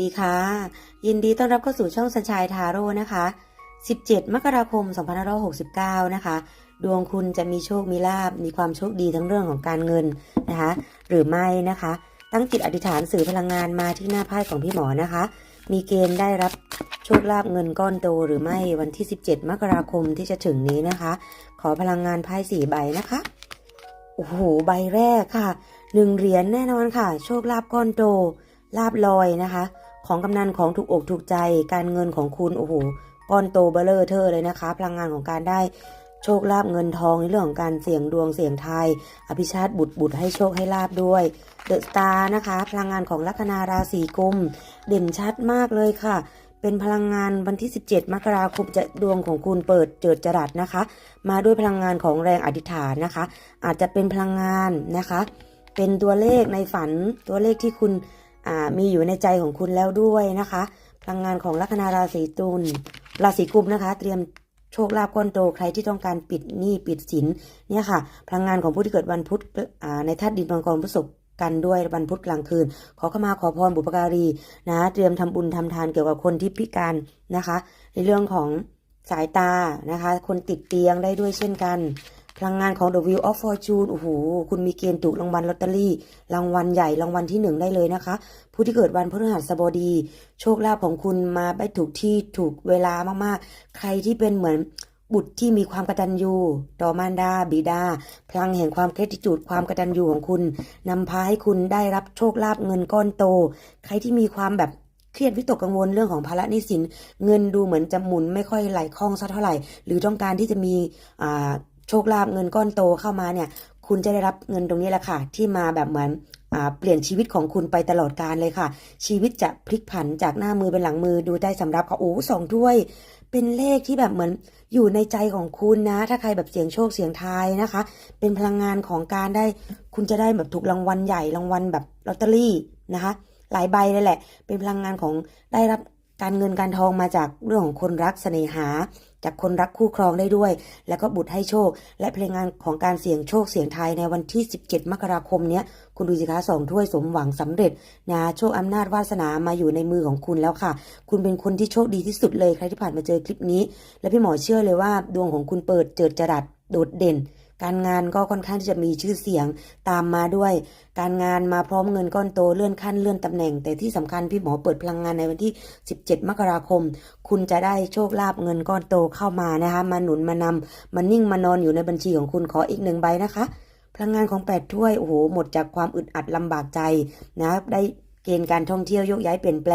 ดีค่ะ ยินดีต้อนรับเข้าสู่ช่องสัญชัยทาโร่นะคะ 17 มกราคม 2569 นะคะ ดวงคุณจะมีโชค มีลาบ มีความโชคดีทั้งเรื่องของการเงินนะคะ หรือไม่นะคะ ตั้งจิตอธิษฐานสื่อพลังงานมาที่หน้าไพ่ของพี่หมอนะคะ มีเกณฑ์ได้รับโชคลาภเงินก้อนโตหรือไม่วันที่ 17 มกราคมที่จะถึงนี้นะคะ ขอพลังงานไพ่สี่ใบนะคะ โอ้โห ใบแรกค่ะ หนึ่งเหรียญแน่นอนค่ะ โชคลาภก้อนโตลาบลอยนะคะ ของกำนันของถูกอกถูกใจการเงินของคุณโอ้โหก้อนโตเบลเลอร์เทอเลยนะคะ พลังงานของการได้โชคลาภเงินทองในเรื่องของการเสี่ยงดวงเสี่ยงทายอภิชาติบุตรบุตรให้โชคให้ลาบด้วย เดอะสตาร์นะคะ พลังงานของลัคนาราศีกุม เด่นชัดมากเลยค่ะ เป็นพลังงานวันที่ 17 มกราคมจะดวงของคุณเปิดเจิดจรัสนะคะ มาด้วยพลังงานของแรงอธิษฐานนะคะ อาจจะเป็นพลังงานนะคะ เป็นตัวเลขในฝันตัวเลขที่คุณ มีอยู่ในใจของคุณแล้วด้วยนะคะ พลังงานของลัคนาราศีตุลราศีกุมนะคะ เตรียมโชคลาภก้อนโตใครที่ต้องการปิดหนี้ปิดสินเนี่ยค่ะ พลังงานของผู้ที่เกิดวันพุธในธาตุดินมังกรพฤษภกันด้วยวันพุธกลางคืน ขอเข้ามาขอพรบุปการีนะ เตรียมทำบุญทำทานเกี่ยวกับคนที่พิการนะคะ ในเรื่องของสายตานะคะ คนติดเตียงได้ด้วยเช่นกัน พลังงานของ The Wheel of Fortune โอ้โห คุณมีเกณฑ์ถูกรางวัลลอตเตอรี่ รางวัลใหญ่รางวัลที่หนึ่งได้เลยนะคะ ผู้ที่เกิดวันพฤหัสบดี โชคลาภของคุณมาไปถูกที่ถูกเวลามากๆ ใครที่เป็นเหมือนบุตรที่มีความกตัญญูต่อมารดา บิดา พลังแห่งความเครดิจูดความกตัญญูของคุณนำพาให้คุณได้รับโชคลาภเงินก้อนโต ใครที่มีความแบบเครียดวิตกกังวลเรื่องของภาระหนี้สิน เงินดูเหมือนจะหมุนไม่ค่อยไหลคล่องสักเท่าไหร่ หรือต้องการที่จะมีอ่า โชคลาภเงินก้อนโตเข้ามาเนี่ย คุณจะได้รับเงินตรงนี้แหละค่ะ ที่มาแบบเหมือนอเปลี่ยนชีวิตของคุณไปตลอดกาลเลยค่ะ ชีวิตจะพลิกผันจากหน้ามือเป็นหลังมือดูได้สำหรับค่ะโอ้สองถ้วย เป็นเลขที่แบบเหมือนอยู่ในใจของคุณนะ ถ้าใครแบบเสียงโชคเสียงทายนะคะ เป็นพลังงานของการได้ คุณจะได้แบบถูกรางวัลใหญ่รางวัลแบบลอตเตอรี่นะคะ หลายใบเลยแหละ เป็นพลังงานของได้รับการเงินการทองมาจากเรื่องของคนรักเสน่หา จากคนรักคู่ครองได้ด้วย แล้วก็บุตรให้โชค และเพลงงานของการเสี่ยงโชคเสี่ยงทายในวันที่ 17 มกราคมเนี้ยคุณดูสิคะสองถ้วยสมหวังสำเร็จนะโชคอำนาจวาสนามาอยู่ในมือของคุณแล้วค่ะ คุณเป็นคนที่โชคดีที่สุดเลยใครที่ผ่านมาเจอคลิปนี้ และพี่หมอเชื่อเลยว่าดวงของคุณเปิดเจิดจรัสโดดเด่น การงานก็ค่อนข้างที่จะมีชื่อเสียงตามมาด้วย การงานมาพร้อมเงินก้อนโตเลื่อนขั้นเลื่อนตำแหน่ง แต่ที่สำคัญพี่หมอเปิดพลังงานในวันที่ 17 มกราคม คุณจะได้โชคลาภเงินก้อนโตเข้ามานะคะมาหนุนมานำมานิ่งมานอนอยู่ในบัญชีของคุณขออีกหนึ่งใบนะคะ พลังงานของแปดถ้วยโอ้โหหมดจากความอึดอัดลำบากใจนะได้เกณฑ์การท่องเที่ยวยกย้ายเปลี่ยนแปลง